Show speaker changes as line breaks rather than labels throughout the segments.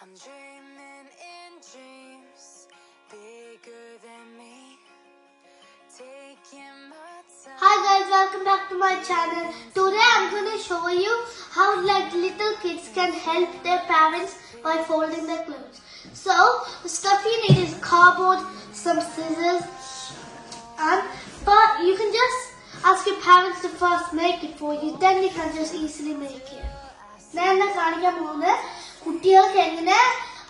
I'm dreaming in dreams bigger than me. Taking my time.
Hi guys, welcome back to my channel. Today I'm gonna show you how like little kids can help their parents by folding their clothes. So the stuff you need is cardboard, some scissors, and but you can just ask your parents to first make it for you, then you can just easily make it. കുട്ടികൾക്ക് എങ്ങനെ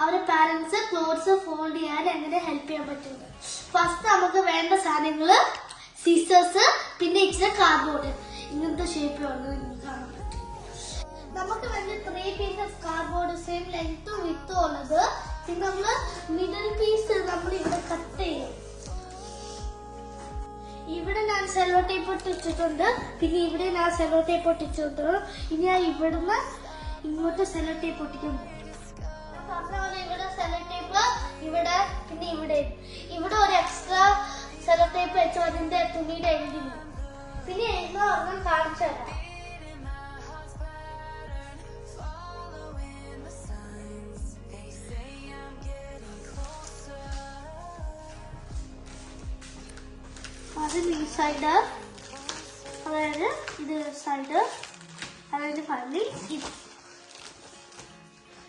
അവരുടെ parents clothes fold ചെയ്യാൻ എങ്ങനെ help ചെയ്യാൻ പറ്റുന്നത്? First നമുക്ക് വേണ്ട സാധനങ്ങൾ സിസേഴ്സ് പിന്നെ ഇച്ചിരി കാർഡ്ബോർഡ് ഇങ്ങനത്തെ ഷേപ്പിലുള്ളത് നിങ്ങൾക്ക് കാണാൻ പറ്റും നമുക്ക് വേണ്ട ത്രീ പീസസ് കാർഡ്ബോർഡ് സെയിം ലെങ്ത്തും വിത്തും ഉള്ളത് പിന്നെ നമ്മൾ മിഡിൽ പീസ് നമ്മൾ ഇവിടെ കട്ട് ചെയ്യും. ഇവിടെ ഞാൻ സെല്ലോ ടേപ്പ് ഒട്ടിച്ചിട്ടുണ്ട് പിന്നെ ഇവിടെ ഞാൻ സെല്ലോ ടേപ്പ് ഒട്ടിച്ചിട്ടുണ്ട് ഇനി ഞാൻ ഇവിടുന്ന് ഇങ്ങോട്ട് സെല്ലോ ടേപ്പ് ഒട്ടിക്കും പറഞ്ഞ പോലെ ഇവിടെ സെലോ ടേപ്പ് ഇവിടെ പിന്നെ ഇവിടെ. ഇവിടെ ഒരു എക്സ്ട്രാ സെല്ലോ ടേപ്പ് വെച്ചു അതിന്റെ തുണിയുടെ എൻഡിങ് പിന്നെ എന്തോ ഒന്നും കാണിച്ചു തരാം. ഈ സൈഡ് അതായത് ഇത് സൈഡ് അതായത് ഫാമിലി ഇത്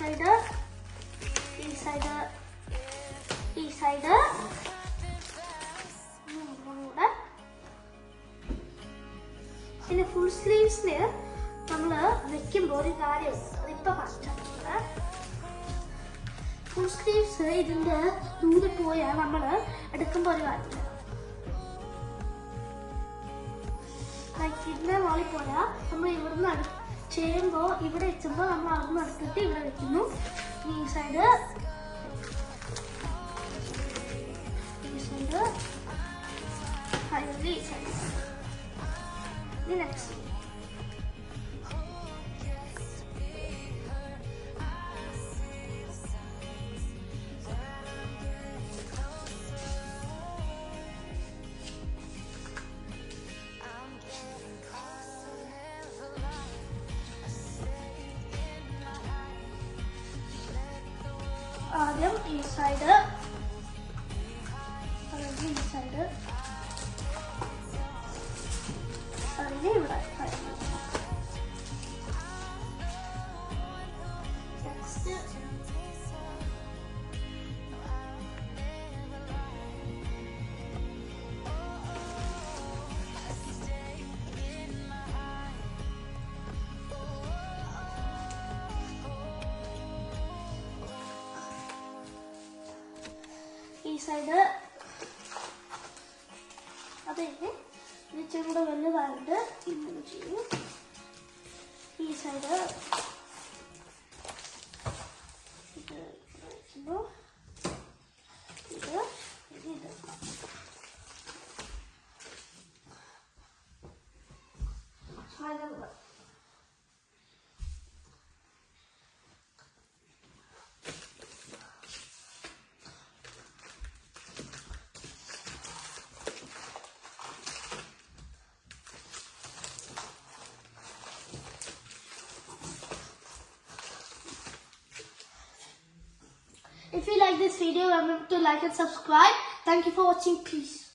സൈഡ് ഈ സൈഡ് ഈ സൈഡ് കൂടെ ഇനി ഫുൾ സ്ലീവ്സിന് നമ്മൾ വെക്കുമ്പോൾ ഒരു കാര്യം അതിപ്പോ പറഞ്ഞിട്ടുണ്ട്. ഫുൾ സ്ലീവ്സ് ഇതിന്റെ ദൂരെ പോയാൽ നമ്മൾ എടുക്കുമ്പോൾ ഒരു കാര്യം ലൈക്ക് ഇതിന്റെ മോളിൽ പോയാൽ നമ്മൾ ഇവിടുന്ന് അടു ചെയ്യുമ്പോൾ ഇവിടെ വെച്ചപ്പോൾ നമ്മൾ അവിടുന്ന് എടുത്തിട്ട് ഇവിടെ വെക്കുന്നു. ഈ സൈഡ് ഈ സൈഡ് ഫൈനലി ഈ സൈഡ് ഇനി uh, them inside the uh, already inside the already right side. Side അതെ ഇച്ചിരി കൂടെ വലുതായിട്ട് ഇങ്ങനെ ചെയ്യും. If you like this video, remember to like and subscribe. Thank you for watching. Peace.